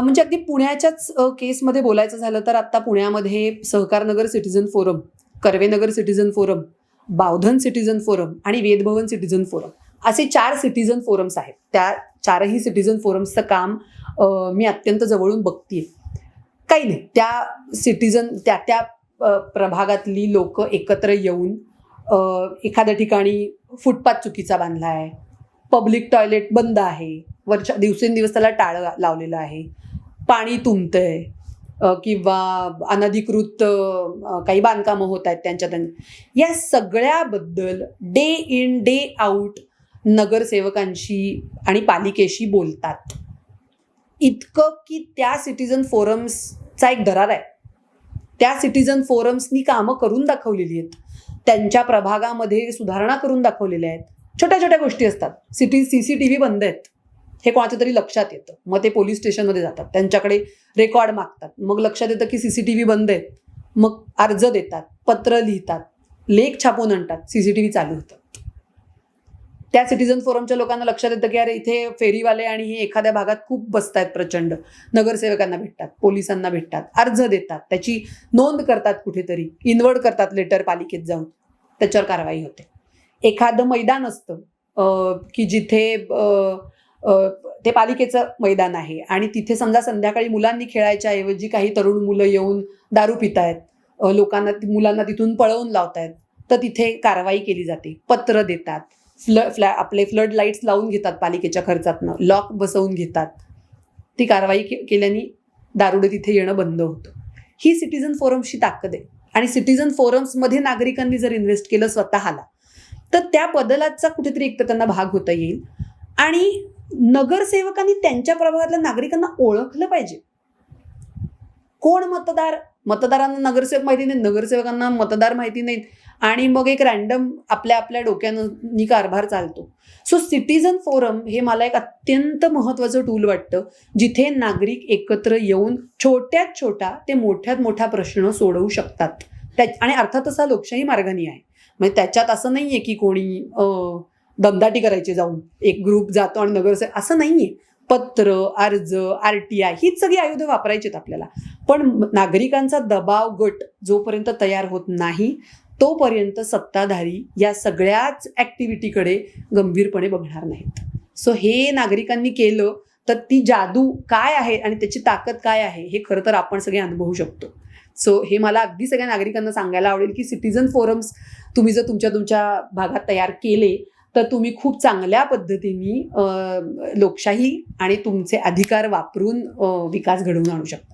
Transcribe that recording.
म्हणजे अगदी पुण्याच्याच केसमध्ये बोलायचं झालं तर आता पुण्यामध्ये Sahakarnagar citizen forum Karvenagar citizen forum Bavdhan citizen forum आणि वेदभवन सिटिझन फोरम असे चार सिटीझन फोरम्स आहेत. त्या चारही सिटीझन फोरम्सचं काम मी अत्यंत जवळून बघतीये. काही नाही त्या सिटीझन त्या त्या प्रभागातली लोक एकत्र येऊन एखाद्या ठिकाणी फुटपाथ चुकीचा बांधला आहे पब्लिक टॉयलेट बंद आहे वरच्या दिवसेंदिवस त्याला टाळं लावलेलं आहे पाणी तुंबतंय आहे किंवा अनधिकृत काही बांधकामं होत आहेत त्यांच्या त्यां या सगळ्याबद्दल डे इन डे आउट नगरसेवकांशी आणि पालिकेशी बोलतात. इतकं की त्या सिटीझन फोरम्सचा एक दरार आहे. त्या सिटीझन फोरम्सनी कामं करून दाखवलेली आहेत. त्यांच्या प्रभागामध्ये सुधारणा करून दाखवलेल्या आहेत. छोट्या छोट्या गोष्टी असतात. City C C T V बंद आहेत. हे कोणाच्या तरी लक्षात येतं. मग ते पोलीस स्टेशनमध्ये जातात. त्यांच्याकडे रेकॉर्ड मागतात. मग लक्षात येतं की सी सी टी व्ही बंद आहेत मग अर्ज देतात पत्र लिहितात लेख छापून आणतात सी सी टी व्ही चालू होतं. त्या सिटीजन फोरमच्या लोकांना लक्षात येतं की अरे इथे फेरीवाले आणि हे एखाद्या भागात खूप बसतायत प्रचंड. नगरसेवकांना भेटतात पोलिसांना भेटतात अर्ज देतात. त्याची नोंद करतात कुठेतरी. इन्वर्ड करतात लेटर पालिकेत जाऊन. त्याच्यावर कारवाई होते. एखादं मैदान असतं की जिथे ते पालिकेचं मैदान आहे. आणि तिथे समजा संध्याकाळी मुलांनी खेळायच्या ऐवजी काही तरुण मुलं येऊन दारू पितायत लोकांना मुलांना तिथून पळवून लावतायत तर तिथे कारवाई केली जाते. पत्र देतात. फ्ल फ्लॅ आपले फ्लड लाईट्स लावून घेतात पालिकेच्या खर्चातनं. लॉक बसवून घेतात. ती कारवाई के केल्याने दारुडे तिथे येणं बंद होतं. ही सिटीझन फोरम्सची ताकद आहे. आणि सिटीझन फोरम्समध्ये नागरिकांनी जर इन्व्हेस्ट केलं स्वतःला तर त्या बदलाचा कुठेतरी एक तर त्यांना भाग होता येईल. आणि नगरसेवकांनी त्यांच्या प्रभागातल्या नागरिकांना ओळखलं पाहिजे. कोण मतदार? मतदारांना नगरसेवक माहिती नाही नगरसेवकांना मतदार माहिती नाहीत. आणि मग एक रॅन्डम आपल्या आपल्या डोक्यानं कारभार चालतो. सो सिटीझन फोरम हे मला एक अत्यंत महत्त्वाचं टूल वाटतं जिथे नागरिक एकत्र येऊन छोट्यात छोटा ते मोठ्यात मोठा प्रश्न सोडवू शकतात. त्या आणि अर्थात असा लोकशाही मार्गाने आहे. म्हणजे त्याच्यात असं नाही आहे की कोणी दमदाटी करायची जाऊन. एक ग्रुप जातो आणि नगरसेवक असं नाही आहे पत्र अर्ज आर टी आय हीच सगळी आयुधं वापरायची आहेत आपल्याला. पण नागरिकांचा दबाव गट जोपर्यंत तयार होत नाही तोपर्यंत सत्ताधारी या सगळ्याच ॲक्टिव्हिटीकडे गंभीरपणे बघणार नाहीत. सो हे नागरिकांनी केलं तर ती जादू काय आहे आणि त्याची ताकद काय आहे हे खरं तर आपण सगळे अनुभवू शकतो. सो हे मला अगदी सगळ्या नागरिकांना सांगायला आवडेल की सिटिझन फोरम्स तुम्ही जर तुमच्या तुमच्या भागात तयार केले तर तुम्ही खूप चांगल्या पद्धतीने लोकशाही आणि तुमचे अधिकार वापरून विकास घडवून आणू शकता.